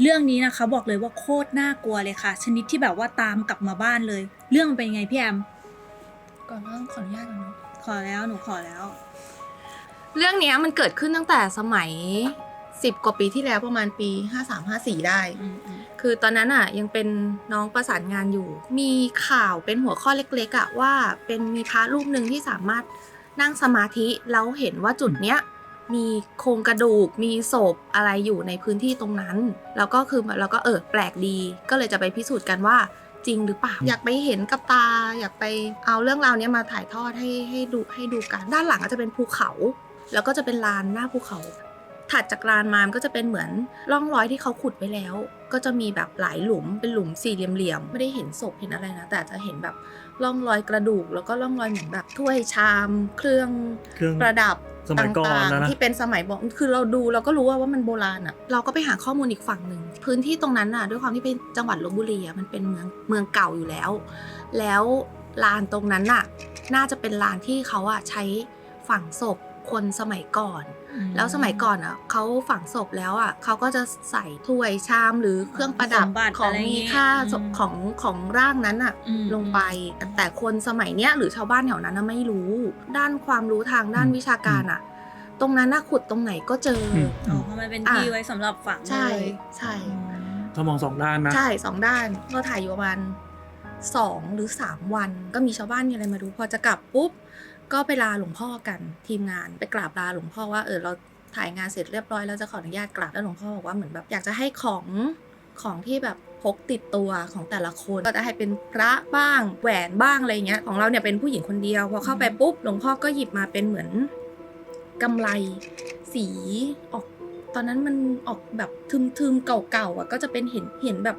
เรื่องนี้นะคะบอกเลยว่าโคตรน่ากลัวเลยค่ะ ชนิดที่แบบว่าตามกลับมาบ้านเลย เรื่องมันเป็นยังไงพี่แอมก่อนว่าต้องขออนุญาตก่อนเนาะขอแล้วหนูขอแล้ว เรื่องเนี้ยมันเกิดขึ้นตั้งแต่สมัย10กว่าปีที่แล้วประมาณปี53-54ได้อืมอืมคือตอนนั้นอะยังเป็นน้องประสานงานอยู่ มีข่าวเป็นหัวข้อเล็กๆอะว่าเป็นมีพระรูปหนึ่งที่สามารถนั่งสมาธิแล้วเห็นว่าจุดเนี้ย มีโครงกระดูกมีศพอะไรอยู่ในพื้นที่ตรงนั้น แล้วก็คือเราก็เออแปลกดี ก็เลยจะไปพิสูจน์กันว่าจริงหรือเปล่าอยากไปเห็นกับตา อยากไปเอาเรื่องราวเนี้ยมาถ่ายทอดให้ให้ดูให้ดูกัน ด้านหลังก็จะเป็นภูเขา แล้วก็จะเป็นลานหน้าภูเขา ถัดจากลานมามันก็จะเป็นเหมือนร่องรอยที่เขาขุดไว้แล้ว ก็จะมีแบบหลายหลุมเป็นหลุมสี่เหลี่ยมๆไม่ได้เห็นศพเห็นอะไรนะ แต่จะเห็นแบบร่องรอยกระดูก แล้วก็ร่องรอยเหมือนแบบถ้วยชาม เครื่องเครื่องประดับสมัยก่อนต่างนะนะๆที่เป็นสมัยบอกคือเราดูเราก็รู้ว่าว่ามันโบราณอะเราก็ไปหาข้อมูลอีกฝั่งหนึ่งพื้นที่ตรงนั้นอะด้วยความที่เป็นจังหวัดลบบุรีอะมันเป็นเมืองเมืองเก่าอยู่แล้ว แล้วลานตรงนั้นน่ะ น่าจะเป็นลานที่เขาอะใช้ฝังศพ คนสมัยก่อน แล้วสมัยก่อนอะเขาฝังศพแล้วอะเขาก็จะใส่ถ้วยชามหรือเครื่องประดับสมบัติของอะไรอย่างงี้มีค่าอืมของของร่างนั้นอะอืมลงไป แต่คนสมัยเนี้ยหรือชาวบ้านแถวนั้นน่ะไม่รู้ ด้านความรู้ทางด้านวิชาการอะ ตรงนั้นน่ะขุดตรงไหนก็เจอออืมอ๋อเพราะมันเป็นอะที่ไว้สำหรับฝังใช่เลยใช่อืมถ้ามองสองด้านนะ ใช่สองด้านเราถ่ายอยู่ประมาณสองหรือสามวัน ก็มีชาวบ้านมีอะไรมาดู พอจะกลับปุ๊บ ก็ไปลาหลวงพ่อกันทีมงานไปกราบลาหลวงพ่อว่าเออเราถ่ายงานเสร็จเรียบร้อยแล้วจะขออนุญาตกราบแล้วหลวงพ่อบอกว่าเหมือนแบบอยากจะให้ของของที่แบบพกติดตัวของแต่ละคนก็จะให้เป็นพระบ้างแหวนบ้างอะไรเงี้ยของเราเนี่ยเป็นผู้หญิงคนเดียวพอเข้าไปปุ๊บหลวงพ่อก็หยิบมาเป็นเหมือนกำไรสีออก ตอนนั้นมันออกแบบทึมๆเก่าๆอะก็จะเป็นเห็นเห็นแบบ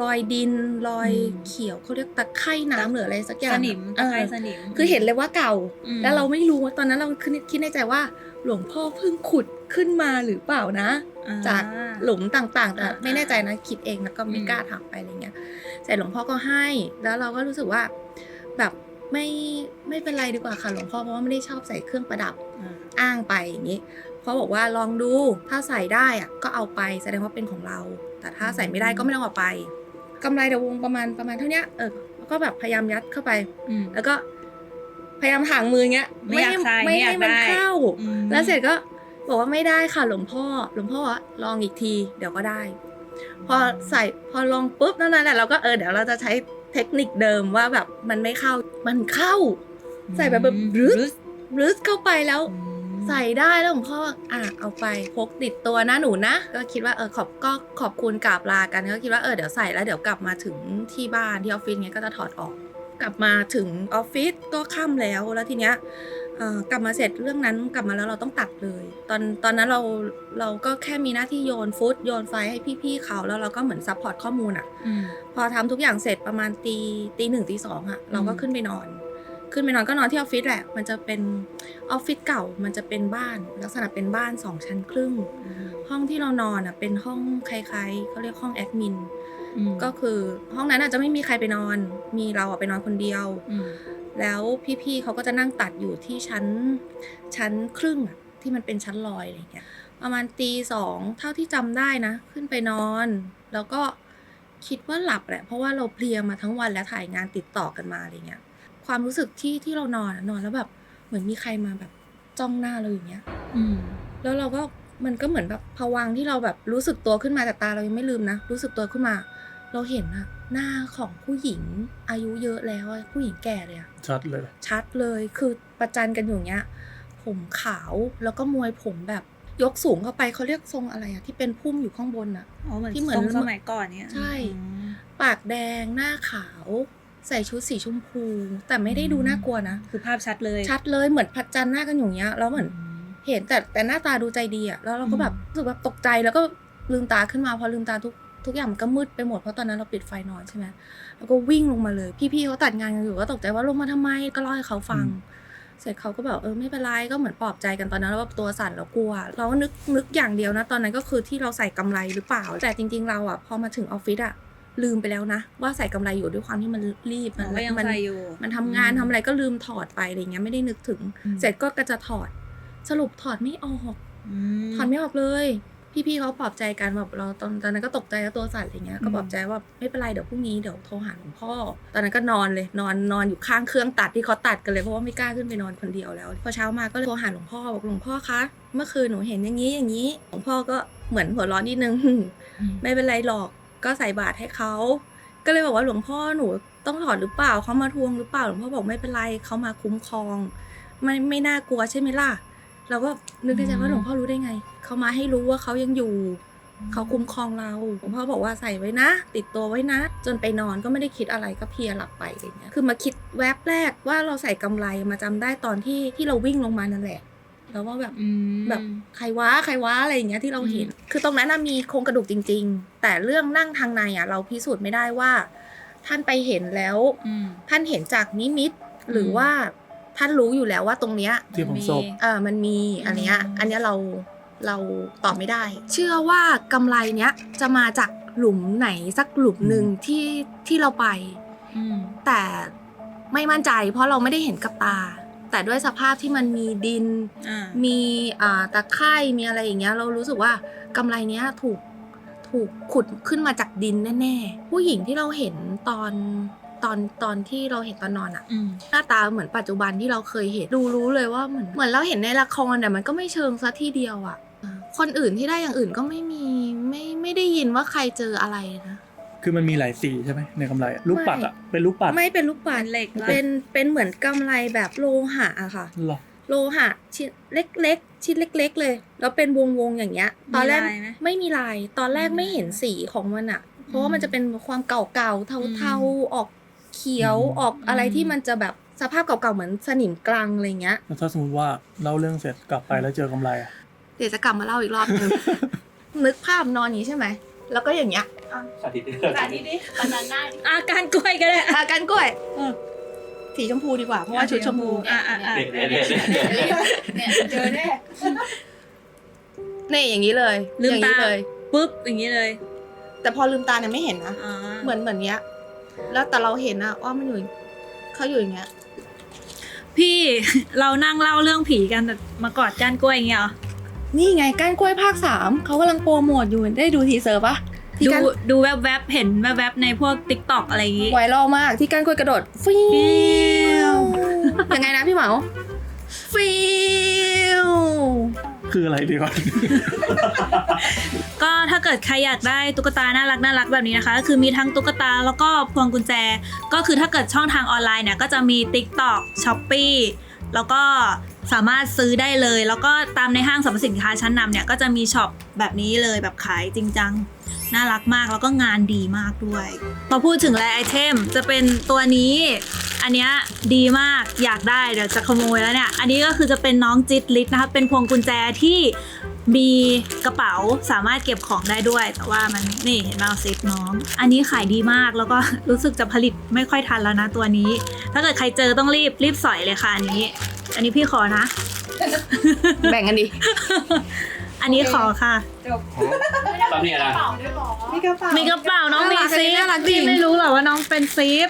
รอยดินรอยอืมเขียวเขาเรียกตะไคร่น้ำหรืออะไรสักอย่าสงนิมเอตะอไคร้สนิม คือเห็นเลยว่าเก่าอืมแล้วเราไม่รู้ว่าตอนนั้นเราคิดคิดในใจว่า หลวงพ่อเพิ่งขุดขึ้นมาหรือเปล่านะอ่จากหลุมต่างๆแต่อ่าไม่แน่ใจนะคิดเองแล้วก็ไม่อืมกล้าถามไปอะไรเงี้ยแต่หลวงพ่อก็ให้ แล้วเราก็รู้สึกว่าแบบไม่ไม่เป็นไรดีกว่าค่ะหลวงพ่อเพราะว่าไม่ได้ชอบใส่เครื่องประดับอ่าอ้างไปอย่างนี้เขาบอกว่าลองดูถ้าใส่ได้อะก็เอาไปแสดงว่าเป็นของเรา แต่ถ้าใส่ไม่ได้ก็ไม่ต้องเอาไป กำไรเดยววงประมาณประมาณเท่าเนี้ยเออแล้วก็แบบพยายามยัดเข้าไปอืมแล้วก็พยายามห่างมือเงี้ย ไม่อยากใส่ไม่ไม่อยากให้มันได้เข้าอืมแล้วเสร็จก็บอกว่าไม่ได้ค่ะหลวงพ่อ หลวงพ่อบอกว่าลองอีกที เดี๋ยวก็ได้ พอใส่พอลองปุ๊บนั่นแหละเราก็เออเดี๋ยวเราจะใช้เทคนิคเดิมว่าแบบมันไม่เข้ามันเข้า ใส่แบบแบบรึสรึสเข้าไปแล้วอืม ใส่ได้แล้วหลวงพ่ออะเอาไปพกติดตัวนะหนูนะ ก็คิดว่าเออขอบก็ขอบคุณกราบลากันก็คิดว่าเออเดี๋ยวใส่แล้วเดี๋ยวกลับมาถึงที่บ้านที่ออฟฟิศเนี้ยก็จะถอดออก กลับมาถึงออฟฟิศก็ค่ำแล้วแล้วทีเนี้ยเอ่อกลับมาเสร็จเรื่องนั้นกลับมาแล้วเราต้องตัดเลย ตอนตอนนั้นเราเราก็แค่มีหน้าที่โยนฟุตโยนไฟล์ให้พี่ๆเขาแล้วเราก็เหมือนซัพพอร์ตข้อมูลอะอืมพอทำทุกอย่างเสร็จประมาณตีตีหนึ่งตีสองอะเราก็อืมขึ้นไปนอน ขึ้นไปนอนก็นอนที่ออฟฟิศแหละ มันจะเป็นออฟฟิศเก่า มันจะเป็นบ้าน ลักษณะเป็นบ้านสองชั้นครึ่ง ห้องที่เรานอนอะเป็นห้องคล้ายๆเขาเรียกห้องแอดมินอืมก็คือห้องนั้นอาจจะไม่มีใครไปนอน มีเราอะไปนอนคนเดียวอืมแล้วพี่ๆเขาก็จะนั่งตัดอยู่ที่ชั้นชั้นครึ่งอะที่มันเป็นชั้นลอยอะไรอย่างเงี้ย ประมาณตีสองเท่าที่จำได้นะ ขึ้นไปนอน แล้วก็คิดว่าหลับแหละเพราะว่าเราเพลียมาทั้งวันและถ่ายงานติดต่อกันมาอะไรเงี้ย ความรู้สึกที่ที่เรานอนอะนอนแล้วแบบ เหมือนมีใครมาแบบจ้องหน้าเราอย่างเงี้ย อืม แล้วเราก็มันก็เหมือนแบบผวังค์ที่เราแบบรู้สึกตัวขึ้นมาแต่ตาเรายังไม่ลืมนะรู้สึกตัวขึ้นมา เราเห็นอะหน้าของผู้หญิงอายุเยอะแล้วอะผู้หญิงแก่เลยอะชัดเลย ชัดเลยคือประจันกันอยู่อย่างเงี้ย ผมขาวแล้วก็มวยผมแบบยกสูงเข้าไปเขาเรียกทรงอะไรอะที่เป็นพุ่มอยู่ข้างบนอะ อ๋อเหมือนที่เหมือน ทรงสมัยก่อนเนี่ยใช่ อืมปากแดงหน้าขาว ใส่ชุดสีชมพู แต่ไม่ได้ดูน่ากลัวนะ คือภาพชัดเลย ชัดเลยเหมือนพัดจันหน้ากันอยู่อย่างเงี้ยแล้วเหมือนอืมเห็นแต่แต่หน้าตาดูใจดีอะแล้วเราก็แบบอืมรู้สึกแบบตกใจแล้วก็ลืมตาขึ้นมาพอลืมตาทุกทุกอย่างมันก็มืดไปหมดเพราะตอนนั้นเราปิดไฟนอนใช่ไหมแล้วก็วิ่งลงมาเลย พี่ๆเขาตัดงานกันอยู่ก็ตกใจว่าลงมาทำไมก็เล่าให้เขาฟัง เสร็จเขาก็แบบเออไม่เป็นไรก็เหมือนปลอบใจกันตอนนั้นแล้วแบบตัวสั่นแล้วกลัว เราก็นึกนึกอย่างเดียวนะ ตอนนั้นก็คือที่เราใส่กำไรหรือเปล่า แต่จริง ๆ เราอะพอมาถึงออฟฟิศอะ ลืมไปแล้วนะ ว่าใส่กำไรอยู่ด้วยความที่มันรีบอ๋อก็ยังมัใส่อยู่มันทำงานทำอะไรก็ลืมถอดไปอะไรเงี้ยไม่ได้นึกถึงอืมเสร็จก็กระจะถอด สรุปถอดไม่ออกอืมถอดไม่ออกเลย พี่ๆเขาปลอบใจกันแบบเราตอนตอนนั้นก็ตกใจแล้วตัวสั่นอะไรเงี้ยก็ปลอบใจว่าไม่เป็นไรเดี๋ยวพรุ่งนี้เดี๋ยวโทรหาหลวงพ่อ ตอนนั้นก็นอนเลยนอนนอนอยู่ข้างเครื่องตัดที่เขาตัดกันเลยเพราะว่าไม่กล้าขึ้นไปนอนคนเดียวแล้วพอเช้ามาก็เลยโทรหาหลวงพ่อบอกหลวงพ่อคะเมื่อคืนหนูเห็นอย่างนี้อย่างนี้หลวงพ่อก็เหมือนหัวเร้อนนิดนึงไม่เป็นไรหรอก ก็ใส่บาตรให้เขาก็เลยบอกว่าหลวงพ่อหนูต้องถอนหรือเปล่าเขามาทวงหรือเปล่าหลวงพ่อบอกไม่เป็นไรเขามาคุ้มครอง ไม่ไม่น่ากลัวใช่ไหมล่ะเราก็นึกในใจว่าหลวงพ่อรู้ได้ไงเขามาให้รู้ว่าเขายังอยู่เขาคุ้มครองเราหลวงพ่อบอกว่าใส่ไว้นะ ติดตัวไว้นะ จนไปนอนก็ไม่ได้คิดอะไรก็เพลียหลับไปอะไรเงี้ยคือมาคิดแวบแรกว่าเราใส่กำไรมาจำได้ตอนที่ที่เราวิ่งลงมานั่นแหละ แล้วว่าแบบอืมแบบใครว้าใครว้าอะไรอย่างเงี้ยที่เราเห็น คือตรงนั้นน่ะมีโครงกระดูกจริง ๆ แต่เรื่องนั่งทางในอะ เราพิสูจน์ไม่ได้ว่า ท่านไปเห็นแล้วอืมท่านเห็นจากนิมิต หรือว่าท่านรู้อยู่แล้วว่าตรงเนี้ยที่ผมศพเออมันมีอันเนี้ยอืมอันเนี้ยเราเราตอบไม่ได้ เชื่อว่ากำไรเนี้ยจะมาจากหลุมไหนสักหลุมหนึ่งที่ที่เราไปอืมแต่ไม่มั่นใจ เพราะเราไม่ได้เห็นกับตา แต่ด้วยสภาพที่มันมีดิน อ่า มีอ่าตะไคร่มีอะไรอย่างเงี้ย เรารู้สึกว่ากำไรเนี้ยถูกถูกขุดขึ้นมาจากดินแน่ๆ ผู้หญิงที่เราเห็นตอนตอนตอนที่เราเห็นตอนนอนอะอืม หน้าตาเหมือนปัจจุบันที่เราเคยเห็น ดูรู้เลยว่าเหมือนเหมือนเราเห็นในละครแต่มันก็ไม่เชิงซะทีเดียวอะคนอื่นที่ได้อย่างอื่นก็ไม่มีไม่ไม่ได้ยินว่าใครเจออะไรนะ คือมันมีหลายสีใช่ไหมในกำไรอะลูกปัดอะเป็นลูกปัด ไม่เป็นลูกปัดเป็นเหล็กละเป็นเป็นเหมือนกำไรแบบโลหะอะค่ะ เหรอ โลหะชิ้นเล็กๆ ชิ้นเล็ก ๆ เลย แล้วเป็นวงๆอย่างเงี้ย ตอนแรกมีลายไหมไม่มีลาย ตอนแรกอืมไม่เห็นสีของมันอะเพราะว่ามันจะเป็นความเก่าๆ เทาๆ ออกเขียวอืม ออกอะไรอืม ที่มันจะแบบสภาพเก่าๆ เหมือนสนิมกลางอะไรเงี้ย แล้วถ้าสมมติว่าเล่าเรื่องเสร็จกลับไปแล้วเจอกำไรอะ เดี๋ยวจะกลับมาเล่าอีกรอบนึง นึกภาพนอนอย่างนี้ใช่ไหม แล้วก็อย่างเงี้ย สาธิตสาธิตดิบานาน่าอาการกล้วยก็ได้อาการกล้วยเออสีชมพูดีกว่าเพราะว่าชุดชมพูอะอะอะเด็กเด็กเด็กเนี่ยเจอแน่นี่อย่างนี้เลยลืมอย่างตานี้เลย ปุ๊บอย่างนี้เลยแต่พอลืมตาเนี่ยไม่เห็นนะอ่าเหมือนเหมือนเนี้ย แล้วแต่เราเห็นนะว่ามันอยู่เขาอยู่อย่างเงี้ย พี่ เรานั่งเล่าเรื่องผีกันแต่มากอดก้านกล้วยอย่างเงี้ยเหรอนี่ไงก้านกล้วยภาคสามเขากำลังโปรโมทอยู่ได้ดูทีเซอร์ปะ ที่ดูก้านดูแวบๆเห็นแวบๆในพวกติ๊กต็อกอะไรอย่างงี้ไวรัลมากที่ก้านกล้วยกระโดดฟิววยังไงนะพี่เหมาฟิวคืออะไรดีก่อนก็ถ้าเกิดใครอยากได้ตุ๊กตาน่ารักน่ารักแบบนี้นะคะก็คือมีทั้งตุ๊กตาแล้วก็พวงกุญแจ ก็คือถ้าเกิดช่องทางออนไลน์เนี่ยก็จะมี TikTok Shopee แล้วก็สามารถซื้อได้เลย แล้วก็ตามในห้างสรรพสินค้าชั้นนำเนี่ยก็จะมีช็อปแบบนี้เลยแบบขายจริงจัง น่ารักมากแล้วก็งานดีมากด้วยพอพูดถึงแรไอเทมจะเป็นตัวนี้ อันเนี้ยดีมากอยากได้เดี๋ยวจะขโมยแล้วเนี่ย อันนี้ก็คือจะเป็นน้องจิตลิศนะคะเป็นพวงกุญแจที่มีกระเป๋าสามารถเก็บของได้ด้วย แต่ว่ามันนี่เห็นไหมซิปน้อง อันนี้ขายดีมากแล้วก็รู้สึกจะผลิตไม่ค่อยทันแล้วนะตัวนี้ ถ้าเกิดใครเจอต้องรีบรีบสอยเลยค่ะอันนี้ อันนี้พี่ขอนะ แบ่งกันดิ อันนี้ขอค่ะ ตอนนี้นะเปล่าด้วยหรอมีกระเป๋า มีกระเป๋าน้องมีน่ารักซิปน่ารักจริพี่งไม่รู้หรอว่าน้องเป็นซิป